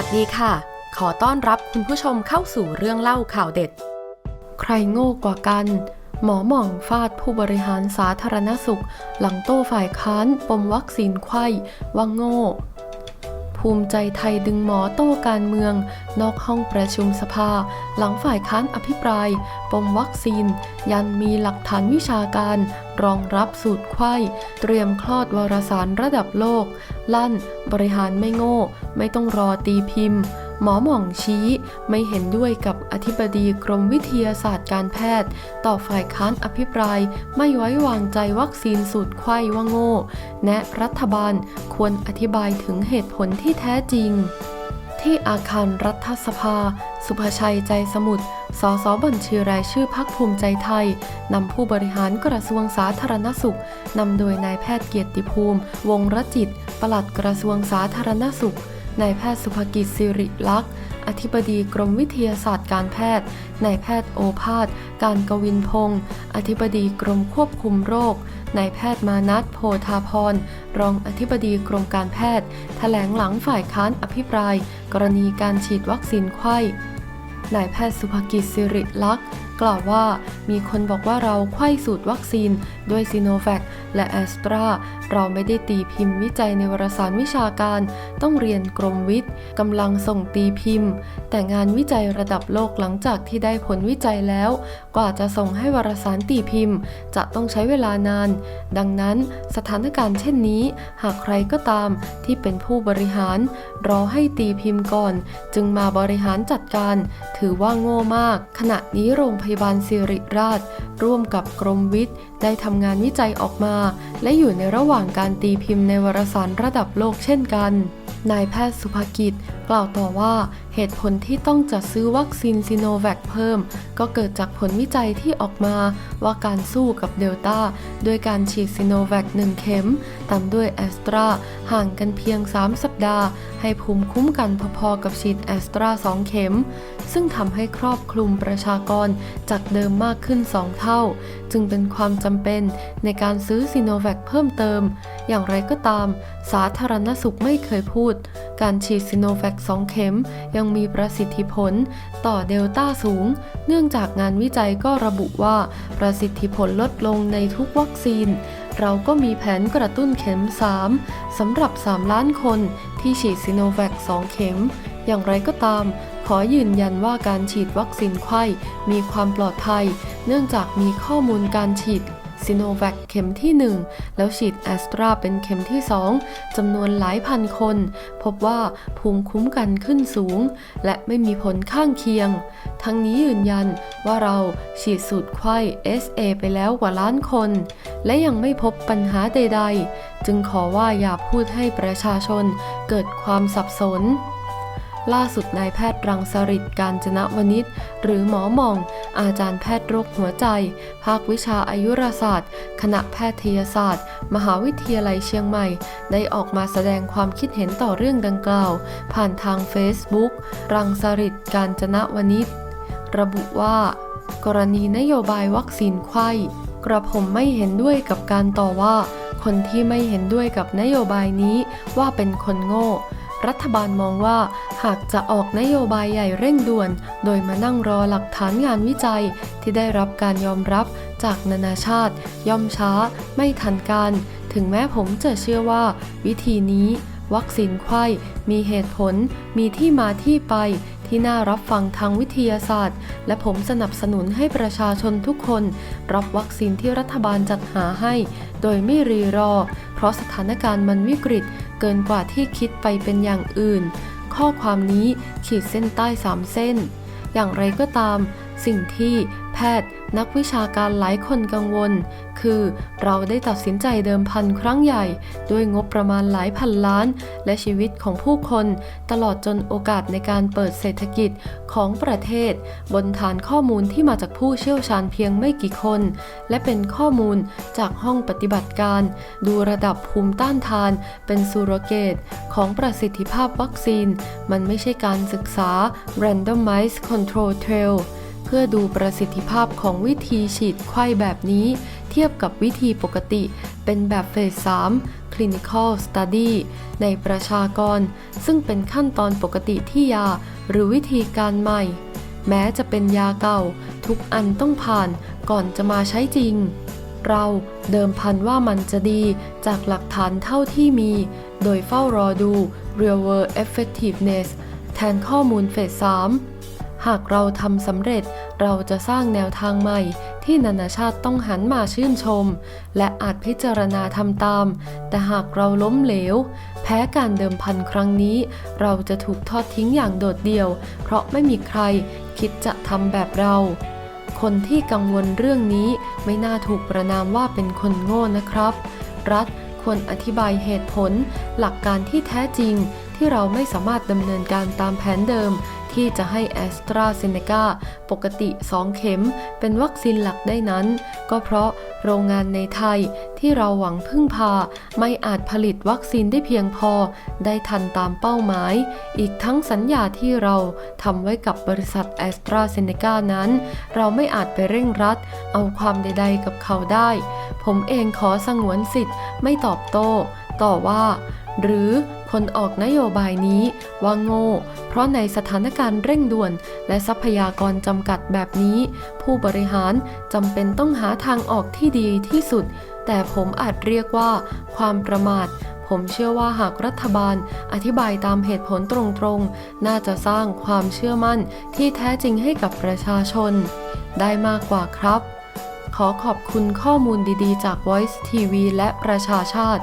วัสดีค่ะ ขอต้อนรับคุณผู้ชมเข้าสู่เรื่องเล่าข่าวเด็ด ใครโง่กว่ากัน หมอหม่องฟาดผู้บริหารสาธารณสุข หลังโต้ฝ่ายค้านปมวัคซีนไข้ว่าโง่ ภูมิใจไทยดึงหมอโต้การเมือง นอกห้องประชุมสภา หลังฝ่ายค้านอภิปราย ปมวัคซีน ยันมีหลักฐานวิชาการ รองรับสูตรไข้ เตรียมคลอดวารสารระดับโลก ลั่น บริหารไม่โง่ ไม่ต้องรอตีพิมพ์ หมอหม่องชี้ไม่เห็นด้วยกับอธิบดีกรมวิทยาศาสตร์การแพทย์ ต่อฝ่ายค้านอภิปราย ไม่ไว้วางใจวัคซีนสูตรไข้ว่าโง่ แนะรัฐบาลควรอธิบายถึงเหตุผลที่แท้จริง ที่อาคารรัฐสภา สุภชัยใจสมุทรสสบัญชีรายชื่อพักภูมิใจไทย นำผู้บริหารกระทรวงสาธารณสุข นำโดยนายแพทย์เกียรติภูมิ วงรจิต ปลัดกระทรวงสาธารณสุข นายแพทย์สุภกิจสิริลักษ์ อธิบดีกรมวิทยาศาสตร์การแพทย์ นายแพทย์โอภาส การกวินพงศ์ อธิบดีกรมควบคุมโรคนายแพทย์มานัทโพธาพร รองอธิบดีกรมการแพทย์ แถลงหลังฝ่ายค้านอภิปราย กรณีการฉีดวัคซีนไข้นายแพทย์สุภกิจสิริลักษ์ กล่าวว่ามีคนบอกว่าเราไข้สูตรวัคซีนด้วยซีโนแวคและแอสตราเราไม่ได้ตีพิมพ์วิจัยในวารสารวิชาการ ต้องเรียนกรมวิทย์กำลังส่งตีพิมพ์ แต่งานวิจัยระดับโลกหลังจากที่ได้ผลวิจัยแล้ว กว่าจะส่งให้วารสารตีพิมพ์ จะต้องใช้เวลานาน ดังนั้นสถานการณ์เช่นนี้ หากใครก็ตามที่เป็นผู้บริหาร รอให้ตีพิมพ์ก่อน จึงมาบริหารจัดการ ถือว่าโง่มาก ขณะนี้โรงพยาบาลสิริราช ร่วมกับกรมวิทย์ ได้ทำงานวิจัยออกมา และอยู่ในระหว่างการตีพิมพ์ในวารสารระดับโลกเช่นกัน นายแพทย์สุภกิจ กล่าวต่อว่า เหตุผลที่ต้องจัดซื้อวัคซีนซิโนแวคเพิ่ม ก็เกิดจากผลวิจัยที่ออกมาว่าการสู้กับเดลต้าด้วยการฉีดซิโนแวค1เข็ม ตามด้วยแอสตราห่างกันเพียง 3 สัปดาห์ ให้ภูมิคุ้มกันพอๆกับฉีดแอสตรา2เข็ม ซึ่งทำให้ครอบคลุมประชากรจากเดิมมากขึ้น 2 เท่า จึงเป็นความจำเป็นในการซื้อซิโนแวคเพิ่มเติม อย่างไรก็ตาม สาธารณสุขไม่เคยพูด การฉีดซิโนแวค2เข็มยังมีประสิทธิผลต่อเดลต้าสูง เนื่องจากงานวิจัยก็ระบุว่าประสิทธิผลลดลงในทุกวัคซีน เราก็มีแผนกระตุ้นเข็ม 3สำหรับ 3 ล้านคนที่ฉีดซิโนแวค2เข็ม อย่างไรก็ตาม ขอยืนยันว่าการฉีดวัคซีนไข้มีความปลอดภัย เนื่องจากมีข้อมูลการฉีด ซิโนแวคเข็มที่ 1 แล้วฉีดแอสตราเป็นเข็มที่ 2 จำนวนหลายพันคน พบว่าภูมิคุ้มกันขึ้นสูง และไม่มีผลข้างเคียง ทั้งนี้ยืนยันว่าเราฉีดสูตรไข้ SA ไปแล้วกว่าล้านคน และยังไม่พบปัญหาใดๆ จึงขอว่าอย่าพูดให้ประชาชนเกิดความสับสน ล่าสุดนายแพทย์รังสริตการจนะวณิชหรือหมอหมอง อาจารย์แพทย์โรคหัวใจ ภาควิชาอายุรศาสตร์ คณะแพทยศาสตร์ มหาวิทยาลัยเชียงใหม่ ได้ออกมาแสดงความคิดเห็นต่อเรื่องดังกล่าว ผ่านทาง Facebook รังสริตการจนะวณิชระบุว่า กรณีนโยบายวัคซีนไข้กระผมไม่เห็นด้วยกับการต่อว่า คนที่ไม่เห็นด้วยกับนโยบายนี้ว่าเป็นคนโง่ รัฐบาลมองว่าหากจะออกนโยบายใหญ่เร่งด่วน โดยมานั่งรอหลักฐานงานวิจัยที่ได้รับการยอมรับจากนานาชาติ ย่อมช้า ไม่ทันการ ถึงแม้ผมจะเชื่อว่า วิธีนี้ วัคซีนไข้มีเหตุผล มีที่มาที่ไปที่น่ารับฟังทางวิทยาศาสตร์ และผมสนับสนุนให้ประชาชนทุกคน รับวัคซีนที่รัฐบาลจัดหาให้ โดยไม่รีรอ เพราะสถานการณ์มันวิกฤต เกินกว่าที่คิดไปเป็นอย่างอื่น ข้อความนี้ขีดเส้นใต้ 3 เส้น อย่างไรก็ตาม สิ่งที่แพทย์นักวิชาการหลายคนกังวล คือเราได้ตัดสินใจเดิมพันครั้งใหญ่ ด้วยงบประมาณหลายพันล้าน และชีวิตของผู้คน ตลอดจนโอกาสในการเปิดเศรษฐกิจของประเทศ บนฐานข้อมูลที่มาจากผู้เชี่ยวชาญเพียงไม่กี่คน และเป็นข้อมูลจากห้องปฏิบัติการ ดูระดับภูมิต้านทาน เป็นซูโรเกต ของประสิทธิภาพวัคซีน มันไม่ใช่การศึกษา randomized control trial เพื่อดูประสิทธิภาพของวิธีฉีดไข้แบบนี้ เทียบกับวิธีปกติ เป็นแบบเฟส3ค Clinical Study ในประชากร ซึ่งเป็นขั้นตอนปกติที่ยาหรือวิธีการใหม่ แม้จะเป็นยาเก่า ทุกอันต้องผ่านก่อนจะมาใช้จริง เราเดิมพันว่ามันจะดีจากหลักฐานเท่าที่มี โดยเฝ้ารอดู Real World Effectiveness แทนข้อมูลเฟส 3 หากเราทำสำเร็จเราจะสร้างแนวทางใหม่ ที่นานาชาติต้องหันมาชื่นชม และอาจพิจารณาทำตาม แต่หากเราล้มเหลว แพ้การเดิมพันครั้งนี้ เราจะถูกทอดทิ้งอย่างโดดเดี่ยว เพราะไม่มีใครคิดจะทำแบบเรา คนที่กังวลเรื่องนี้ไม่น่าถูกประนามว่าเป็นคนโง่นะครับ รัฐควรอธิบายเหตุผล หลักการที่แท้จริง ที่เราไม่สามารถดำเนินการตามแผนเดิม ที่จะให้แอสตราเซเนกาปกติ 2 เข็ม เป็นวัคซีนหลักได้นั้น ก็เพราะโรงงานในไทยที่เราหวังพึ่งพา ไม่อาจผลิตวัคซีนได้เพียงพอ ได้ทันตามเป้าหมาย อีกทั้งสัญญาที่เราทำไว้กับบริษัทแอสตราเซเนกานั้น เราไม่อาจไปเร่งรัด เอาความใดๆกับเขาได้ ผมเองขอสงวนสิทธิ์ไม่ตอบโต้ ต่อว่า หรือ คนออกนโยบายนี้ว่าโง่ เพราะในสถานการณ์เร่งด่วน และทรัพยากรจำกัดแบบนี้ ผู้บริหารจำเป็นต้องหาทางออกที่ดีที่สุด แต่ผมอาจเรียกว่า ความประมาทผมเชื่อว่าหากรัฐบาลอธิบายตามเหตุผลตรงๆ น่าจะสร้างความเชื่อมั่นที่แท้จริงให้กับประชาชน ได้มากกว่าครับ ขอขอบคุณข้อมูลดีๆ จาก Voice TV และประชาชาติ